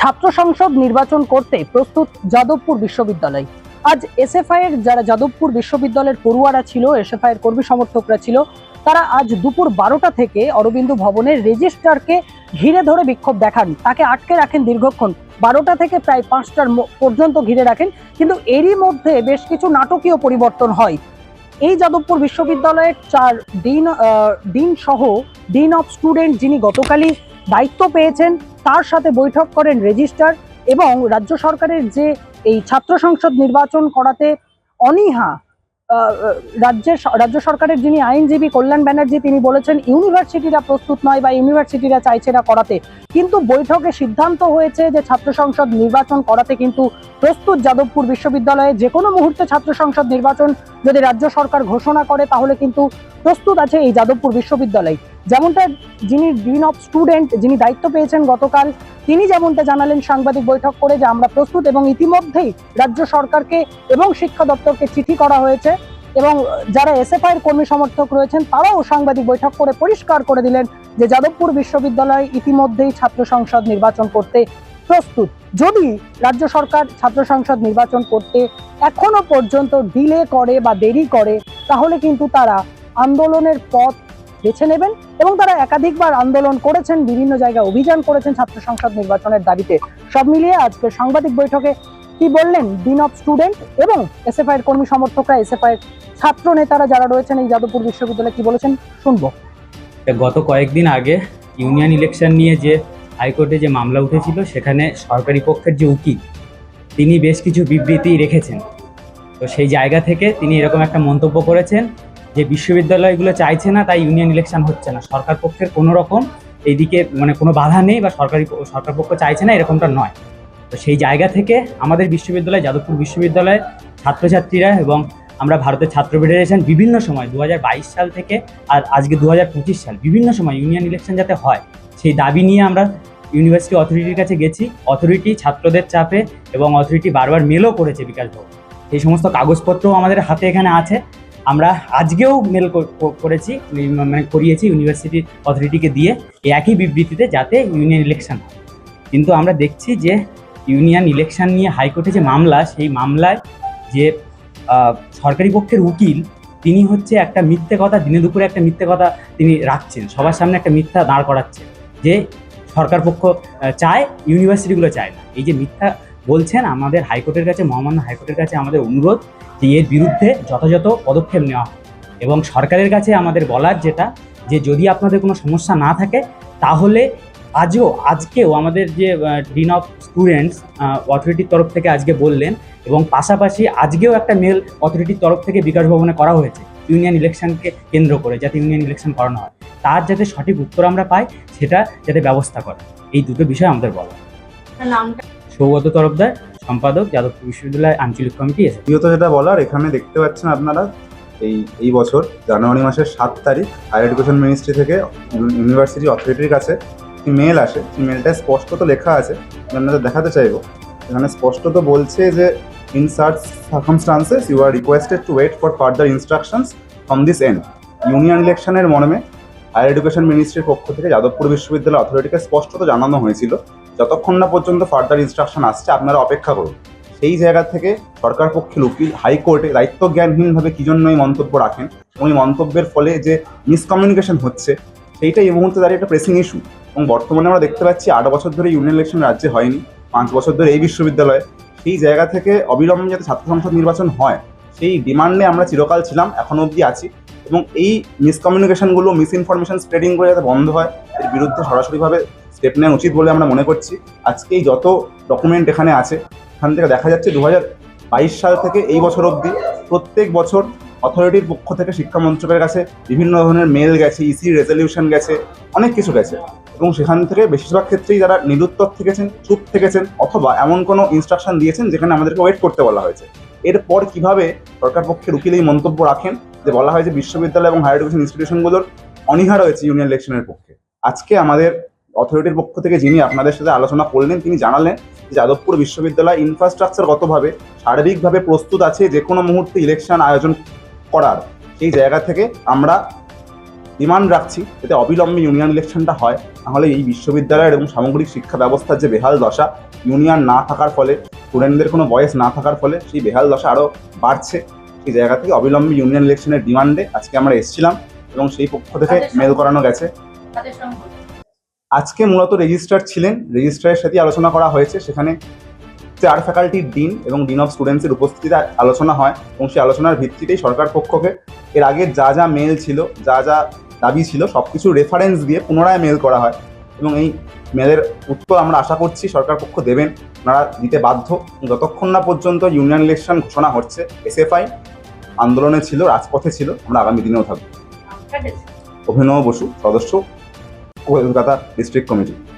ছাত্র সংসদ নির্বাচন করতে প্রস্তুত যাদবপুর বিশ্ববিদ্যালয়। আজ এসএফআই এর যারা যাদবপুর বিশ্ববিদ্যালয়ের পড়ুয়ারা ছিল, এসএফআই এর কর্মী সমর্থকরা ছিল, তারা আজ দুপুর বারোটা থেকে অরবিন্দু ভবনের রেজিস্ট্রারকে ঘিরে ধরে বিক্ষোভ দেখান। তাকে আটকে রাখেন দীর্ঘক্ষণ। বারোটা থেকে প্রায় পাঁচটার পর্যন্ত ঘিরে রাখেন। কিন্তু এরই মধ্যে বেশ কিছু নাটকীয় পরিবর্তন হয়। এই যাদবপুর বিশ্ববিদ্যালয়ের চার ডিন ডিন সহ ডিন অফ স্টুডেন্ট যিনি গতকালই দায়িত্ব পেয়েছেন তার সাথে বৈঠক করেন রেজিস্ট্রার এবং রাজ্য সরকারের যে এই ছাত্র সংসদ নির্বাচন করাতে অনীহা রাজ্যের রাজ্য সরকারের যিনি আইনজীবী কল্যাণ ব্যানার্জি, তিনি বলেছেন, ইউনিভার্সিটিরা প্রস্তুত নয় বা ইউনিভার্সিটিরা চাইছে না করাতে। কিন্তু বৈঠকে সিদ্ধান্ত হয়েছে যে ছাত্র সংসদ নির্বাচন করাতে কিন্তু প্রস্তুত যাদবপুর বিশ্ববিদ্যালয়ে যে কোনো মুহূর্তে ছাত্র সংসদ নির্বাচন যদি রাজ্য সরকার ঘোষণা করে, তাহলে কিন্তু প্রস্তুত আছে এই যাদবপুর বিশ্ববিদ্যালয়। যেমনটা যিনি ডিন অফ স্টুডেন্ট যিনি দায়িত্ব পেয়েছেন গতকাল, তিনি যেমনটা জানালেন সাংবাদিক বৈঠক করে যে আমরা প্রস্তুত এবং ইতিমধ্যেই রাজ্য সরকারকে এবং শিক্ষা দপ্তরকে চিঠি করা হয়েছে এবং যারা এসএফআই এর কর্মী সমর্থক রয়েছেন, তারাও সাংবাদিক বৈঠক করে পরিষ্কার করে দিলেন যে যাদবপুর বিশ্ববিদ্যালয় ইতিমধ্যেই ছাত্র সংসদ নির্বাচন করতে প্রস্তুত। যদি রাজ্য সরকার ছাত্র সংসদ নির্বাচন করতে এখনও পর্যন্ত ডিলে করে বা দেরি করে, তাহলে কিন্তু তারা আন্দোলনের পথ বেছে নেবেন এবং তারা একাধিকবার আন্দোলন করেছেন, বিভিন্ন জায়গায় অভিযান করেছেন ছাত্র সংসদ নির্বাচনের দাবিতে। সব মিলিয়ে আজকে সাংবাদিক বৈঠকে কি বললেন ডিন অফ স্টুডেন্ট এবং এসএফআই এর কর্মী সমর্থকরা এসএফআই এর ছাত্র নেতারা যারা রয়েছেন এই যাদবপুর বিশ্ববিদ্যালয়ে কি বলেছেন শুনব। গত কয়েকদিন আগে ইউনিয়ন ইলেকশন নিয়ে যে হাইকোর্টে যে মামলা উঠেছিল, সেখানে সরকারি পক্ষের যে উকিল, তিনি বেশ কিছু বিবৃতি রেখেছেন। তো সেই জায়গা থেকে তিনি এরকম একটা মন্তব্য করেছেন যে বিশ্ববিদ্যালয়গুলো চাইছে না, তাই ইউনিয়ন ইলেকশন হচ্ছে না। সরকার পক্ষের কোনো রকম এইদিকে মানে কোনো বাধা নেই বা সরকারি সরকার পক্ষ চাইছে না, এরকমটা নয়। তো সেই জায়গা থেকে আমাদের বিশ্ববিদ্যালয়, যাদবপুর বিশ্ববিদ্যালয়ের ছাত্রছাত্রীরা এবং আমরা ভারতের ছাত্র ফেডারেশন বিভিন্ন সময় দু হাজার বাইশ সাল থেকে আর আজকে দু হাজার পঁচিশ সাল বিভিন্ন সময় ইউনিয়ন ইলেকশন যাতে হয়, সেই দাবি নিয়ে আমরা ইউনিভার্সিটি অথরিটির কাছে গেছি। অথরিটি ছাত্রদের চাপে এবং অথরিটি বারবার মেলও করেছে বিকাশ ভবন। এই সমস্ত কাগজপত্রও আমাদের হাতে এখানে আছে। আমরা আজকেও মেল করেছি মানে করিয়েছি ইউনিভার্সিটি অথরিটিকে দিয়ে একই বিবৃতিতে যাতে ইউনিয়ন ইলেকশন হয়। কিন্তু আমরা দেখছি যে ইউনিয়ন ইলেকশন নিয়ে হাইকোর্টে যে মামলা, সেই মামলায় যে সরকারি পক্ষের উকিল, তিনি হচ্ছে একটা মিথ্যে কথা, দিনে দুপুরে একটা মিথ্যে কথা তিনি রাখছেন। সবার সামনে একটা মিথ্যা দাঁড় করাচ্ছেন যে সরকার পক্ষ চায় ইউনিভার্সিটিগুলো চায় না। এই যে মিথ্যা বলছেন, আমাদের হাইকোর্টের কাছে, মহামান্য হাইকোর্টের কাছে আমাদের অনুরোধ যে এর বিরুদ্ধে যথাযথ পদক্ষেপ নেওয়া এবং সরকারের কাছে আমাদের বলার যেটা, যে যদি আপনাদের কোনো সমস্যা না থাকে, তাহলে আজও, আজকেও আমাদের যে ডিন অফ স্টুডেন্টস অথরিটির তরফ থেকে আজকে বললেন এবং পাশাপাশি আজকেও একটা মেল অথরিটির তরফ থেকে বিকাশ ভবনে করা হয়েছে ইউনিয়ন ইলেকশনকে কেন্দ্র করে, যাতে ইউনিয়ন ইলেকশন করানো হয়। তার যাতে সঠিক উত্তর আমরা পাই, সেটা যাতে ব্যবস্থা করে। এই দুটো বিষয় আমাদের বলা নামটা সৌগত তরফদার, সম্পাদক যাদবপুর বিশ্ববিদ্যালয় আঞ্চলিক কমিটি এসে। দ্বিতীয়ত যেটা বলার, এখানে দেখতে পাচ্ছেন আপনারা, এই এই বছর, জানুয়ারি মাসের সাত তারিখ হায়ার এডুকেশন মিনিস্ট্রি থেকে ইউনিভার্সিটি অথরিটির কাছে একটি মেল আসে। সেই মেলটায় স্পষ্টত লেখা আছে, আমি আপনাদের দেখাতে চাইব। এখানে স্পষ্টত বলছে যে in search circumstances you are requested to wait for further instructions from this end union ইলেকশনের মর্মে হায়ার এডুকেশন মিনিস্ট্রির পক্ষ থেকে যাদবপুর বিশ্ববিদ্যালয় অথরিটিকে স্পষ্টত জানানো হয়েছিল। যতক্ষণ না পর্যন্ত ফার্দার ইনস্ট্রাকশন আসছে, আপনারা অপেক্ষা করুন। সেই জায়গা থেকে সরকার পক্ষের উকিল হাইকোর্টে দায়িত্ব জ্ঞানহীনভাবে কী জন্য এই মন্তব্য রাখেন এবং এই মন্তব্যের ফলে যে মিসকমিউনিকেশন হচ্ছে, সেইটাই এই মুহূর্তে দাঁড়িয়ে একটা প্রেসিং ইস্যু এবং বর্তমানে আমরা দেখতে পাচ্ছি আট বছর ধরে ইউনিয়ন ইলেকশন রাজ্যে হয়নি, পাঁচ বছর ধরে এই বিশ্ববিদ্যালয়ে। সেই জায়গা থেকে অবিলম্বে যাতে ছাত্র সংসদ নির্বাচন হয়, সেই ডিমান্ডে আমরা চিরকাল ছিলাম, এখনও অবধি আছি। এবং এই মিসকমিউনিকেশনগুলো মিস ইনফরমেশন স্প্রেডিংগুলো যাতে বন্ধ হয়, এর বিরুদ্ধে সরাসরিভাবে স্টেপ নেওয়া উচিত বলে আমরা মনে করছি। আজকে এই যত ডকুমেন্ট এখানে আছে, এখান থেকে দেখা যাচ্ছে দু বাইশ সাল থেকে এই বছর অবধি প্রত্যেক বছর অথরিটির পক্ষ থেকে শিক্ষা মন্ত্রকের কাছে বিভিন্ন ধরনের মেল গেছে ইসি রেজলিউশন গেছে, অনেক কিছু গেছে। এবং সেখান থেকে বেশিরভাগ ক্ষেত্রেই যারা নিরুত্তর থেকেছেন, চুপ থেকেছেন অথবা এমন কোনো ইনস্ট্রাকশন দিয়েছেন যেখানে আমাদেরকে ওয়েট করতে বলা হয়েছে। এরপর কীভাবে সরকার পক্ষের উকিল এই মন্তব্য রাখেন যে বলা হয় যে বিশ্ববিদ্যালয় এবং হায়ার এডুকেশন ইনস্টিটিউশনগুলোর অনীহা রয়েছে ইউনিয়ন ইলেকশনের পক্ষে। আজকে আমাদের অথরিটির পক্ষ থেকে যিনি আপনাদের সাথে আলোচনা করলেন তিনি জানালেন যে যাদবপুর বিশ্ববিদ্যালয় ইনফ্রাস্ট্রাকচারগতভাবে সার্বিকভাবে প্রস্তুত আছে যে কোনো মুহূর্তে ইলেকশন আয়োজন করার সেই জায়গা থেকে আমরা ডিমান্ড রাখছি যাতে অবিলম্বে ইউনিয়ন ইলেকশনটা হয়। নাহলে এই বিশ্ববিদ্যালয়ের এবং সামগ্রিক শিক্ষা ব্যবস্থার যে বেহাল দশা ইউনিয়ন না থাকার ফলে স্টুডেন্টদের কোনো বয়স না থাকার ফলে সেই বেহাল দশা আরও বাড়ছে। সেই জায়গা থেকে অবিলম্বে ইউনিয়ন ইলেকশনের ডিমান্ডে আজকে আমরা এসেছিলাম এবং সেই পক্ষ থেকে মেল করানো গেছে। আজকে মূলত রেজিস্ট্রার ছিলেন। রেজিস্ট্রারের সাথে আলোচনা করা হয়েছে। সেখানে চার ফ্যাকাল্টির ডিন এবং ডিন অফ স্টুডেন্টসের উপস্থিতিতে আলোচনা হয় এবং সেই আলোচনার ভিত্তিতেই সরকার পক্ষকে এর আগে যা যা মেল ছিল যা যা দাবি ছিল সব কিছু রেফারেন্স দিয়ে পুনরায় মেল করা হয় এবং এই মেলের উত্তর আমরা আশা করছি সরকার পক্ষ দেবেন। ওনারা দিতে বাধ্য। যতক্ষণ না পর্যন্ত ইউনিয়ন ইলেকশন ঘোষণা হচ্ছে এসএফআই আন্দোলনে ছিল রাজপথে ছিল আমরা আগামী দিনেও থাকব। অভিনব বসু সদস্য কলকাতা ডিস্ট্রিক্ট কমিটি